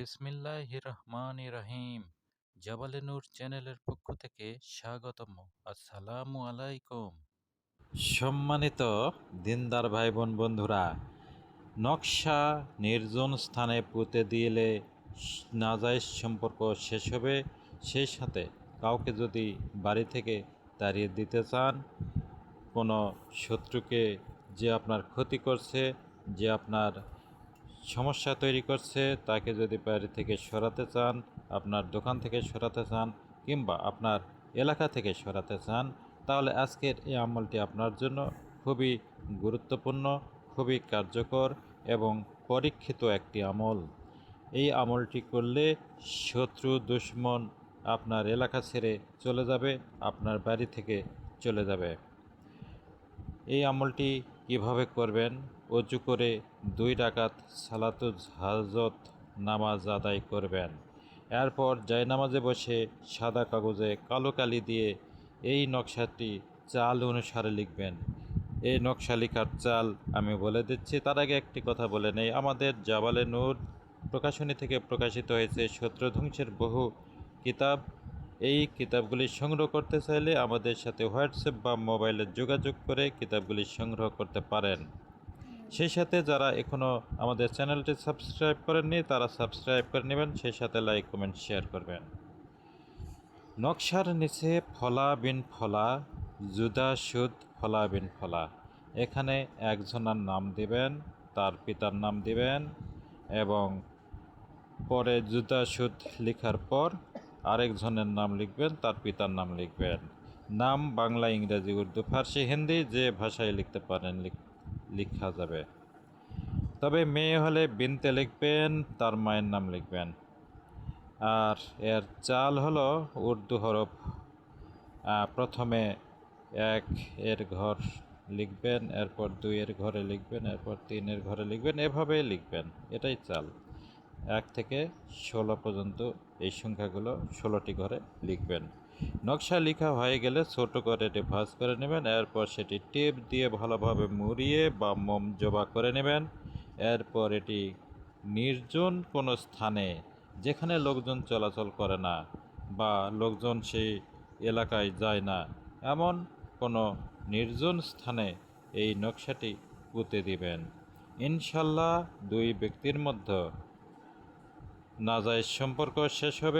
বিসমিল্লাহ রহমান রহিম জাবালে নূর চ্যানেলের পক্ষ থেকে স্বাগতম আসসালামু আলাইকুম। সম্মানিত দিনদার ভাই বোন বন্ধুরা, নকশা নির্জন স্থানে পুঁতে দিলে নাজাইজ সম্পর্ক শেষ হবে। সেই সাথে কাউকে যদি বাড়ি থেকে তাড়িয়ে দিতে চান, কোনো শত্রুকে যে আপনার ক্ষতি করছে, যে আপনার সমস্যা তৈরি করছে, তাকে যদি বাড়ি থেকে সরাতে চান, আপনার দোকান থেকে সরাতে চান কিংবা আপনার এলাকা থেকে সরাতে চান, তাহলে আজকের এই আমলটি আপনার জন্য খুবই গুরুত্বপূর্ণ, খুবই কার্যকর এবং পরীক্ষিত একটি আমল। এই আমলটি করলে শত্রু, দুশ্মন আপনার এলাকা ছেড়ে চলে যাবে, আপনার বাড়ি থেকে চলে যাবে। এই আমলটি কীভাবে করবেন, অজু করে দুই রাকাত সালাতুজ হাজত নামাজ আদায় করবেন। এরপর নামাজে বসে সাদা কাগজে কালো কালি দিয়ে এই নকশাটি চাল অনুসারে লিখবেন। এই নকশা লেখার চাল আমি বলে দিচ্ছি, তার আগে একটি কথা বলে নেই। আমাদের জাবালে নূর প্রকাশনী থেকে প্রকাশিত হয়েছে শত্রু ধ্বংসের বহু কিতাব। এই কিতাবগুলি সংগ্রহ করতে চাইলে আমাদের সাথে হোয়াটসঅ্যাপ বা মোবাইলে যোগাযোগ করে কিতাবগুলি সংগ্রহ করতে পারেন। সেই সাথে যারা এখনও আমাদের চ্যানেলটি সাবস্ক্রাইব করেননি, তারা সাবস্ক্রাইব করে নেবেন, সেই সাথে লাইক, কমেন্ট, শেয়ার করবেন। নকশার নিচে ফলা বিন ফলা, জুদা সুদ ফলা বিন ফলা। এখানে একজনের নাম দিবেন, তার পিতার নাম দিবেন এবং পরে জুদা সুদ লেখার পর আরেকজনের নাম লিখবেন, তার পিতার নাম লিখবেন। নাম বাংলা, ইংরেজি, উর্দু, ফার্সি, হিন্দি যে ভাষায় লিখতে পারেন, লেখা যাবে। তবে মেয়ে হলে বিনতে লিখবেন, তার মায়ের নাম লিখবেন। আর এর চাল হলো উর্দু হরফ। প্রথমে এক এর ঘর লিখবেন, এরপর দুইয়ের ঘরে লিখবেন, এরপর তিনের ঘরে লিখবেন এভাবে লিখবেন। এটাই চাল। এক থেকে ষোলো পর্যন্ত এই সংখ্যাগুলো ষোলোটি ঘরে লিখবেন। নকশা লেখা হয়ে গেলে ছোট করে এটি ভাঁজ করে নেবেন, এরপর সেটি টেপ দিয়ে ভালোভাবে মুড়িয়ে বা মোম জবা করে নেবেন। এরপর এটি নির্জন কোনো স্থানে, যেখানে লোকজন চলাচল করে না বা লোকজন সেই এলাকায় যায় না, এমন কোনো নির্জন স্থানে এই নকশাটি পুঁতে দিবেন। ইনশাল্লাহ দুই ব্যক্তির মধ্যে নাজাইজ সম্পর্ক শেষ হবে।